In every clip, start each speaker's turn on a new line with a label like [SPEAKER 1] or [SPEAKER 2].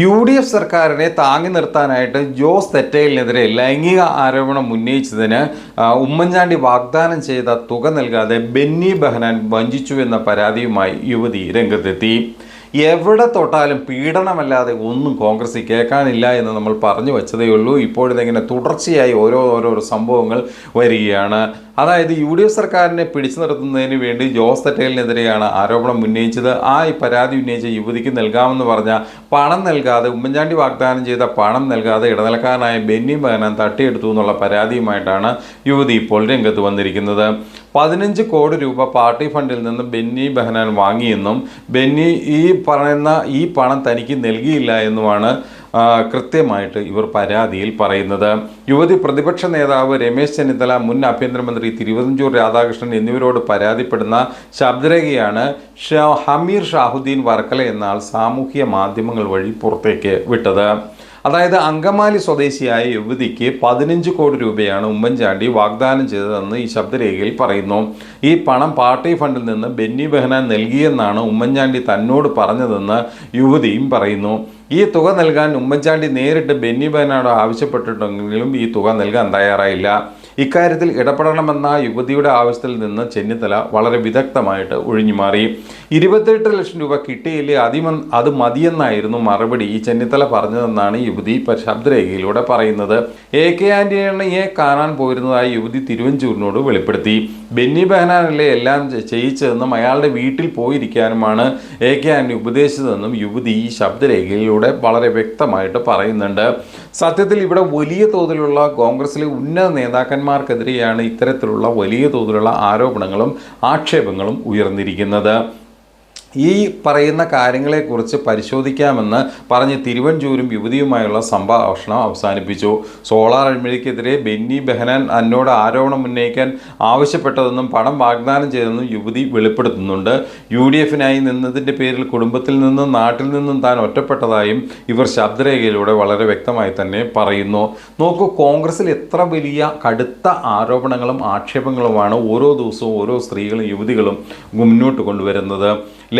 [SPEAKER 1] U D F സർക്കാരിനെ താങ്ങി നിർത്താനായിട്ട് ജോസ് തെറ്റയിലിനെതിരെ ലൈംഗിക ആരോപണം ഉന്നയിച്ചതിന് ഉമ്മൻചാണ്ടി വാഗ്ദാനം ചെയ്ത തുക നൽകാതെ ബെന്നി ബെഹനാൻ വഞ്ചിച്ചു എന്ന പരാതിയുമായി യുവതി രംഗത്തെത്തി എവിടെ തൊട്ടാലും പീഡനമല്ലാതെ ഒന്നും കോൺഗ്രസ് കേൾക്കാനില്ല എന്ന് നമ്മൾ പറഞ്ഞു വച്ചതേ ഉള്ളൂ ഇപ്പോഴിതെങ്ങനെ തുടർച്ചയായി ഓരോ ഓരോ സംഭവങ്ങൾ വരികയാണ് അതായത് യു ഡി എഫ് സർക്കാരിനെ പിടിച്ചു നിർത്തുന്നതിന് വേണ്ടി ജോസ് തട്ടേലിനെതിരെയാണ് ആരോപണം ഉന്നയിച്ചത് ആ പരാതി ഉന്നയിച്ച യുവതിക്ക് നൽകാമെന്ന് പറഞ്ഞ പണം നൽകാതെ ഉമ്മൻചാണ്ടി വാഗ്ദാനം ചെയ്ത പണം നൽകാതെ ഇടനിലക്കാരനായ ബെന്നി മകനം തട്ടിയെടുത്തു എന്നുള്ള പരാതിയുമായിട്ടാണ് യുവതി ഇപ്പോൾ രംഗത്ത് വന്നിരിക്കുന്നത് പതിനഞ്ച് കോടി രൂപ പാർട്ടി ഫണ്ടിൽ നിന്ന് ബെന്നി ബെഹനാൻ വാങ്ങിയെന്നും ബെന്നി ഈ പറയുന്ന ഈ പണം തനിക്ക് നൽകിയില്ല എന്നുമാണ് കൃത്യമായിട്ട് ഇവർ പരാതിയിൽ പറയുന്നത് യുവതി പ്രതിപക്ഷ നേതാവ് രമേശ് ചെന്നിത്തല മുൻ ആഭ്യന്തരമന്ത്രി തിരുവിതഞ്ചൂർ രാധാകൃഷ്ണൻ എന്നിവരോട് പരാതിപ്പെടുന്ന ശബ്ദരേഖയാണ് ഹമീർ ഷാഹുദ്ദീൻ വർക്കല എന്നാൽ സാമൂഹ്യ മാധ്യമങ്ങൾ വഴി പുറത്തേക്ക് വിട്ടത് അതായത് അങ്കമാലി സ്വദേശിയായ യുവതിക്ക് പതിനഞ്ച് കോടി രൂപയാണ് ഉമ്മൻചാണ്ടി വാഗ്ദാനം ചെയ്തതെന്ന് ഈ ശബ്ദരേഖയിൽ പറയുന്നു ഈ പണം പാർട്ടി ഫണ്ടിൽ നിന്ന് ബെന്നി ബെഹനാൻ നൽകിയെന്നാണ് ഉമ്മൻചാണ്ടി തന്നോട് പറഞ്ഞതെന്ന് യുവതിയും പറയുന്നു ഈ തുക നൽകാൻ ഉമ്മൻചാണ്ടി നേരിട്ട് ബെന്നി ബെഹനാനോട് ആവശ്യപ്പെട്ടിട്ടുണ്ടെങ്കിലും ഈ തുക നൽകാൻ തയ്യാറായില്ല ഇക്കാര്യത്തിൽ ഇടപെടണമെന്ന യുവതിയുടെ ആവശ്യത്തിൽ നിന്ന് ചെന്നിത്തല വളരെ വിദഗ്ധമായിട്ട് മാറി ഇരുപത്തെട്ട് ലക്ഷം രൂപ കിട്ടിയില്ലേ അതിമ അത് മതിയെന്നായിരുന്നു മറുപടി ഈ ചെന്നിത്തല പറഞ്ഞതെന്നാണ് യുവതി ശബ്ദരേഖയിലൂടെ പറയുന്നത് എ കെ ആന്റണിയെ കാണാൻ പോയിരുന്നതായി യുവതി തിരുവഞ്ചൂരിനോട് വെളിപ്പെടുത്തി ബെന്നി ബെഹനാനല്ലേ എല്ലാം ചെയ്യിച്ചതെന്നും അയാളുടെ വീട്ടിൽ പോയിരിക്കാനുമാണ് എ കെ ആന്റണി ഉപദേശിച്ചതെന്നും യുവതി ഈ ശബ്ദരേഖയിലൂടെ വളരെ വ്യക്തമായിട്ട് പറയുന്നുണ്ട് സത്യത്തിൽ ഇവിടെ വലിയ തോതിലുള്ള കോൺഗ്രസിലെ ഉന്നത നേതാക്കന്മാർക്കെതിരെയാണ് ഇത്തരത്തിലുള്ള വലിയ തോതിലുള്ള ആരോപണങ്ങളും ആക്ഷേപങ്ങളും ഉയർന്നിരിക്കുന്നത് ഈ പറയുന്ന കാര്യങ്ങളെക്കുറിച്ച് പരിശോധിക്കാമെന്ന് പറഞ്ഞ് തിരുവഞ്ചൂരും യുവതിയുമായുള്ള സംഭാഷണം അവസാനിപ്പിച്ചു സോളാർ അഴിമതിക്കെതിരെ ബെന്നി ബെഹനാൻ അന്നോട് ആരോപണം ഉന്നയിക്കാൻ ആവശ്യപ്പെട്ടതെന്നും പണം വാഗ്ദാനം ചെയ്തെന്നും യുവതി വെളിപ്പെടുത്തുന്നുണ്ട് യു ഡി എഫിനായി നിന്നതിൻ്റെ പേരിൽ കുടുംബത്തിൽ നിന്നും നാട്ടിൽ നിന്നും താൻ ഒറ്റപ്പെട്ടതായും ഇവർ ശബ്ദരേഖയിലൂടെ വളരെ വ്യക്തമായി തന്നെ പറയുന്നു നോക്കൂ കോൺഗ്രസിൽ എത്ര വലിയ കടുത്ത ആരോപണങ്ങളും ആക്ഷേപങ്ങളുമാണ് ഓരോ ദിവസവും ഓരോ സ്ത്രീകളും യുവതികളും മുന്നോട്ട് കൊണ്ടുവരുന്നത്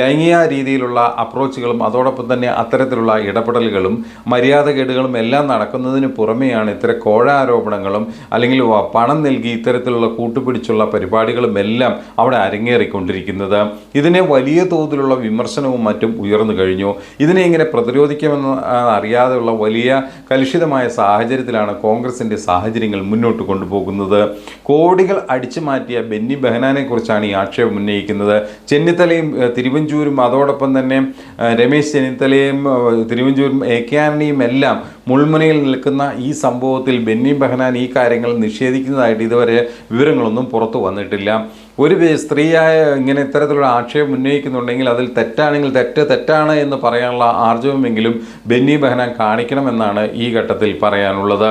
[SPEAKER 1] ലൈംഗിക രീതിയിലുള്ള അപ്രോച്ചുകളും അതോടൊപ്പം തന്നെ അത്തരത്തിലുള്ള ഇടപെടലുകളും മര്യാദകേടുകളും എല്ലാം നടക്കുന്നതിന് പുറമെയാണ് ഇത്തരം കോഴ ആരോപണങ്ങളും അല്ലെങ്കിൽ പണം നൽകി ഇത്തരത്തിലുള്ള കൂട്ടുപിടിച്ചുള്ള പരിപാടികളും എല്ലാം അവിടെ അരങ്ങേറിക്കൊണ്ടിരിക്കുന്നത് ഇതിനെ വലിയ തോതിലുള്ള വിമർശനവും മറ്റും ഉയർന്നു കഴിഞ്ഞു ഇതിനെ ഇങ്ങനെ പ്രതിരോധിക്കുമെന്ന് അറിയാതെയുള്ള വലിയ കലുഷിതമായ സാഹചര്യത്തിലാണ് കോൺഗ്രസിൻ്റെ സാഹചര്യങ്ങൾ മുന്നോട്ട് കൊണ്ടുപോകുന്നത് കോടികൾ അടിച്ചു മാറ്റിയ ബെന്നി ബെഹനാനെക്കുറിച്ചാണ് ഈ ആക്ഷേപം ഉന്നയിക്കുന്നത് ചെന്നിത്തലയും തിരുവഞ്ചൂർ തിരുവഞ്ചൂരും അതോടൊപ്പം തന്നെ രമേശ് ചെന്നിത്തലയും തിരുവഞ്ചൂരും എ കെ ആന്റണിയും എല്ലാം മുൾമുനയിൽ നിൽക്കുന്ന ഈ സംഭവത്തിൽ ബെന്നി ബഹനാൻ ഈ കാര്യങ്ങൾ നിഷേധിക്കുന്നതായിട്ട് ഇതുവരെ വിവരങ്ങളൊന്നും പുറത്തു വന്നിട്ടില്ല ഒരു സ്ത്രീയായ ഇങ്ങനെ ഇത്തരത്തിലുള്ള ആക്ഷേപം ഉന്നയിക്കുന്നുണ്ടെങ്കിൽ അതിൽ തെറ്റാണെങ്കിൽ തെറ്റ് തെറ്റാണ് എന്ന് പറയാനുള്ള ആർജവമെങ്കിലും ബെന്നി ബഹനാൻ കാണിക്കണമെന്നാണ് ഈ ഘട്ടത്തിൽ പറയാനുള്ളത്